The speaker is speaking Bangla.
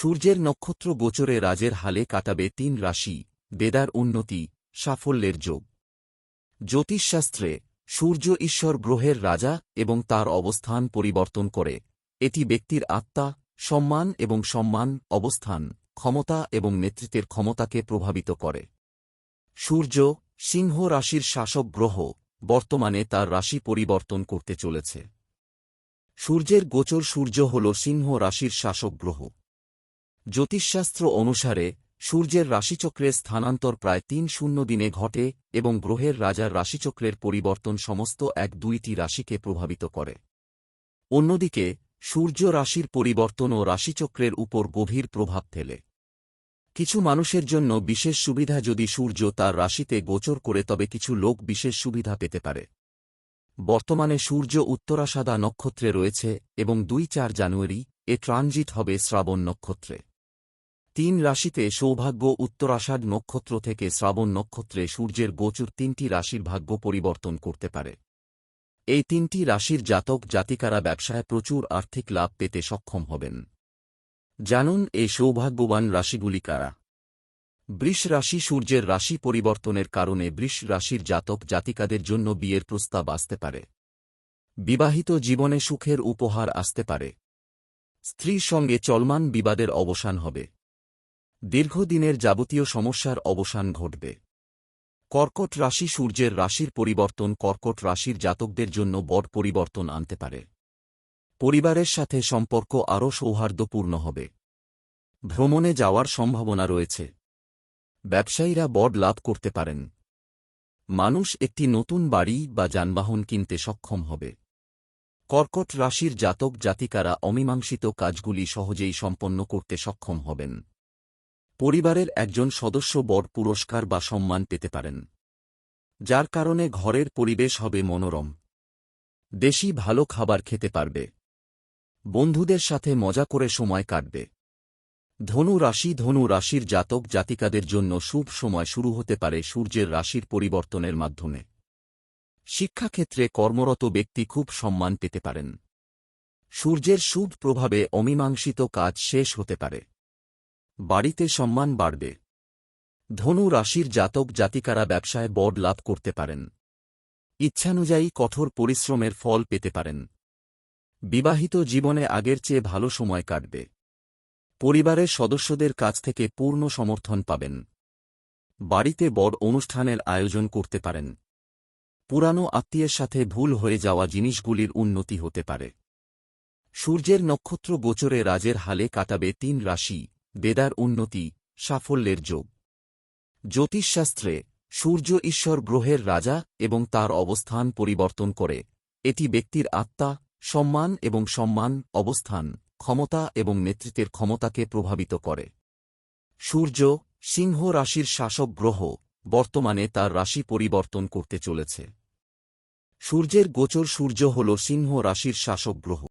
সূর্যের নক্ষত্র গোচরে রাজের হালে কাটাবে তিন রাশি, বেদার উন্নতি, সাফল্যের যোগ। জ্যোতিষশাস্ত্রে, সূর্য ঈশ্বর গ্রহের রাজা এবং তার অবস্থান পরিবর্তন করে। এটি ব্যক্তির আত্মা, সম্মান এবং সম্মান, অবস্থান, ক্ষমতা এবং নেতৃত্বের ক্ষমতাকে প্রভাবিত করে। সূর্য, সিংহ রাশির শাসক গ্রহ, বর্তমানে তার রাশি পরিবর্তন করতে চলেছে। সূর্যের গোচর সূর্য হল সিংহ রাশির শাসক গ্রহ। জ্যোতিষশাস্ত্র অনুসারে, সূর্যের রাশিচক্রের স্থানান্তর প্রায় তিন শূন্য দিনে ঘটে এবং গ্রহের রাজার রাশিচক্রের পরিবর্তন সমস্ত এক দুইটি রাশিকে প্রভাবিত করে। অন্যদিকে, সূর্য রাশির পরিবর্তন ও রাশিচক্রের উপর গভীর প্রভাব ফেলে। কিছু মানুষের জন্য বিশেষ সুবিধা যদি সূর্য তার রাশিতে গোচর করে তবে কিছু লোক বিশেষ সুবিধা পেতে পারে। বর্তমানে সূর্য উত্তরাষাদা নক্ষত্রে রয়েছে এবং দুই চার জানুয়ারি, এ ট্রানজিট হবে শ্রাবণ নক্ষত্রে। তিন রাশিতে সৌভাগ্য উত্তরাষাঢ় নক্ষত্র থেকে শ্রাবণ নক্ষত্রে সূর্যের গোচর তিনটি রাশির ভাগ্য পরিবর্তন করতে পারে। এই তিনটি রাশির জাতক জাতিকারা ব্যবসায় প্রচুর আর্থিক লাভ পেতে সক্ষম হবেন। জানুন এই সৌভাগ্যবান রাশিগুলি কারা? বৃষ রাশি সূর্যের রাশি পরিবর্তনের কারণে বৃষ রাশির জাতক জাতিকাদের জন্য বিয়ের প্রস্তাব আসতে পারে। বিবাহিত জীবনে সুখের উপহার আসতে পারে। স্ত্রীর সঙ্গে চলমান বিবাদের অবসান হবে। দীর্ঘদিনের যাবতীয় সমস্যার অবসান ঘটবে। কর্কট রাশি সূর্যের রাশির পরিবর্তন কর্কট রাশির জাতকদের জন্য বড় পরিবর্তন আনতে পারে। পরিবারের সাথে সম্পর্ক আরও সৌহার্দ্যপূর্ণ হবে। ভ্রমণে যাওয়ার সম্ভাবনা রয়েছে। ব্যবসায়ীরা বড় লাভ করতে পারেন। মানুষ একটি নতুন বাড়ি বা যানবাহন কিনতে সক্ষম হবে। কর্কট রাশির জাতক জাতিকারা অমীমাংসিত কাজগুলি সহজেই সম্পন্ন করতে সক্ষম হবেন। পরিবারের একজন সদস্য বড় পুরস্কার বা সম্মান পেতে পারেন। যার কারণে ঘরের পরিবেশ হবে মনোরম। দেশি ভালো খাবার খেতে পারবে। বন্ধুদের সাথে মজা করে সময় কাটবে। ধনু রাশি ধনু রাশির জাতক জাতিকাদের জন্য শুভ সময় শুরু হতে পারে সূর্যের রাশির পরিবর্তনের মাধ্যমে। শিক্ষাক্ষেত্রে কর্মরত ব্যক্তি খুব সম্মান পেতে পারেন। সূর্যের শুভ প্রভাবে অমীমাংসিত কাজ শেষ হতে পারে। বাড়িতে সম্মান বাড়বে। ধনু রাশির জাতক জাতিকারা ব্যবসায় বড় লাভ করতে পারেন। ইচ্ছানুযায়ী কঠোর পরিশ্রমের ফল পেতে পারেন। বিবাহিত জীবনে আগের চেয়ে ভালো সময় কাটবে। পরিবারের সদস্যদের কাছ থেকে পূর্ণ সমর্থন পাবেন। বাড়িতে বড় অনুষ্ঠানের আয়োজন করতে পারেন। পুরানো আত্মীয়ের সাথে ভুল হয়ে যাওয়া জিনিসগুলির উন্নতি হতে পারে। সূর্যের নক্ষত্র গোচরে রাজের হালে কাটাবে তিন রাশি। বেদার উন্নতি, সাফল্যের যোগ। জ্যোতিষশাস্ত্রে, সূর্য ঈশ্বর গ্রহের রাজা এবং তার অবস্থান পরিবর্তন করে। এটি ব্যক্তির আত্মা, সম্মান এবং সম্মান, অবস্থান, ক্ষমতা এবং নেতৃত্বের ক্ষমতাকে প্রভাবিত করে। সূর্য, সিংহ রাশির শাসক গ্রহ, বর্তমানে তার রাশি পরিবর্তন করতে চলেছে। সূর্যের গোচর সূর্য হল সিংহ রাশির শাসক গ্রহ।